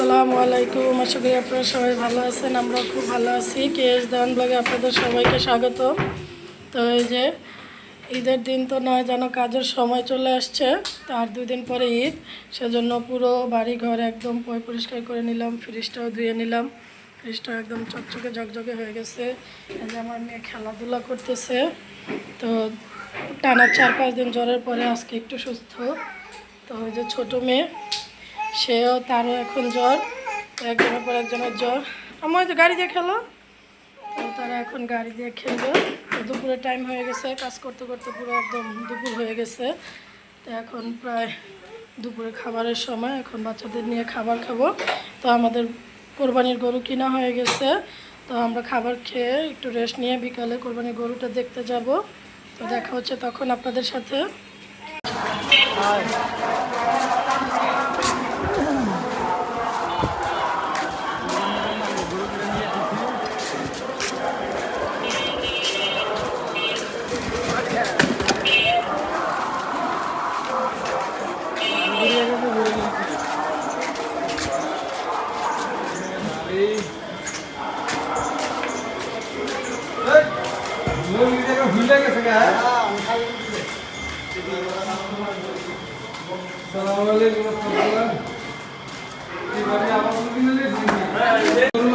আসসালামু আলাইকুম। আশা করি আপনারা সবাই ভালো আছেন আমরা খুব ভালো আছি। কে এস দান ব্লগে আপনাদের সবাইকে স্বাগত তো এই যে, ঈদের দিন তো নয়, যেন কাজের সময় চলে আসছে, তার দিন পরে ঈদ। সেজন্য পুরো বাড়ি ঘর একদম পরিষ্কার করে নিলাম, ফ্রিজটাও ধুয়ে নিলাম। ফ্রিজটাও একদম চকচকে ঝকঝকে হয়ে গেছে। এই যে আমার মেয়ে খেলাধুলা করতেছে। তো টানা চার পাঁচ দিন জ্বরের পরে আজকে একটু সুস্থ। তো ওই যে ছোটো মেয়ে সেও তারও এখন জ্বর, একজনের পর একজনের জ্বর। আমার তো গাড়ি দিয়ে খেলো। তারা এখন গাড়ি দিয়ে খেলবে দুপুরে টাইম হয়ে গেছে, কাজ করতে করতে পুরো একদম দুপুর হয়ে গেছে। তো এখন প্রায় দুপুরে খাবারের সময়, এখন বাচ্চাদের নিয়ে খাবার খাব। তো আমাদের কোরবানির গরু কিনা হয়ে গেছে। তো আমরা খাবার খেয়ে একটু রেস্ট নিয়ে বিকালে কোরবানির গরুটা দেখতে যাব। তো দেখা হচ্ছে তখন আপনাদের সাথে।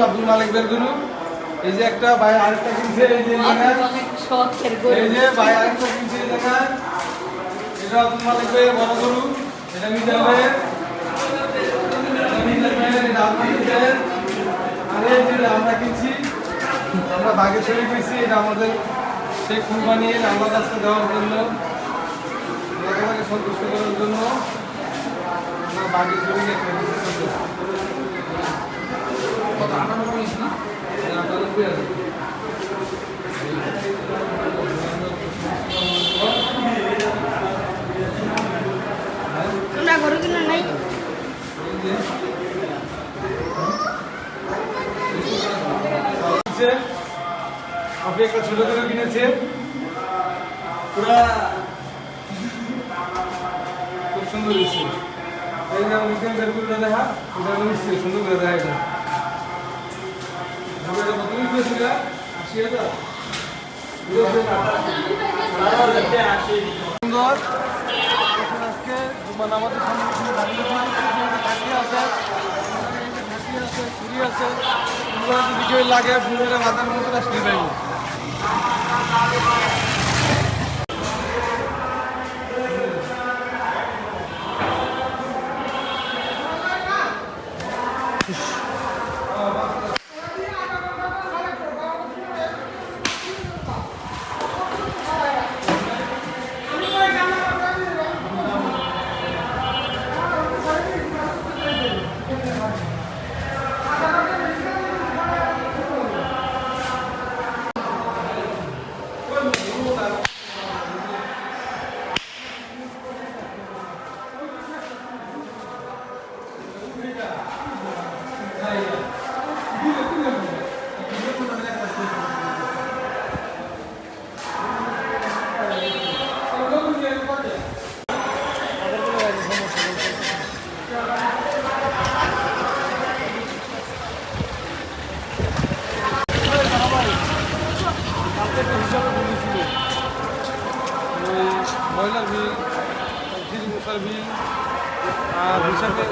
আব্দুল মালিক বের গুরু এই যে একটা ভাই আরেকটা কিনছে এই যে এই যে ভাই আরেকটা কিনছে এই এটা আব্দুল মালিক ভাইয়ের বড় গরু। এটা মিজান ভাইয়ের। মিজান ভাইয়ের আমরা কিনছি আমরা বাগেশ্বরী পেয়েছি এটা আমাদের সেই কুরবানি আমার কাছে দেওয়ার জন্য। সন্তুষ্ট করার জন্য আমরা বাগেশ্বরী একটা কিছু কত আটানব্বই আটানব্বই আছে তোমরা গরু কিনা নাই কিনেছে। আপনি একটা ছোট করে কিনেছে। পুরা খুব সুন্দর দিচ্ছে সুন্দর সুন্দর। মানে সামনে হাসি আছে ছুরি আছে লাগে ফুলের মাথার মতো আসতে পাইব ময়লার বিল ফ্রিজ মশার বিল আর হিসাবে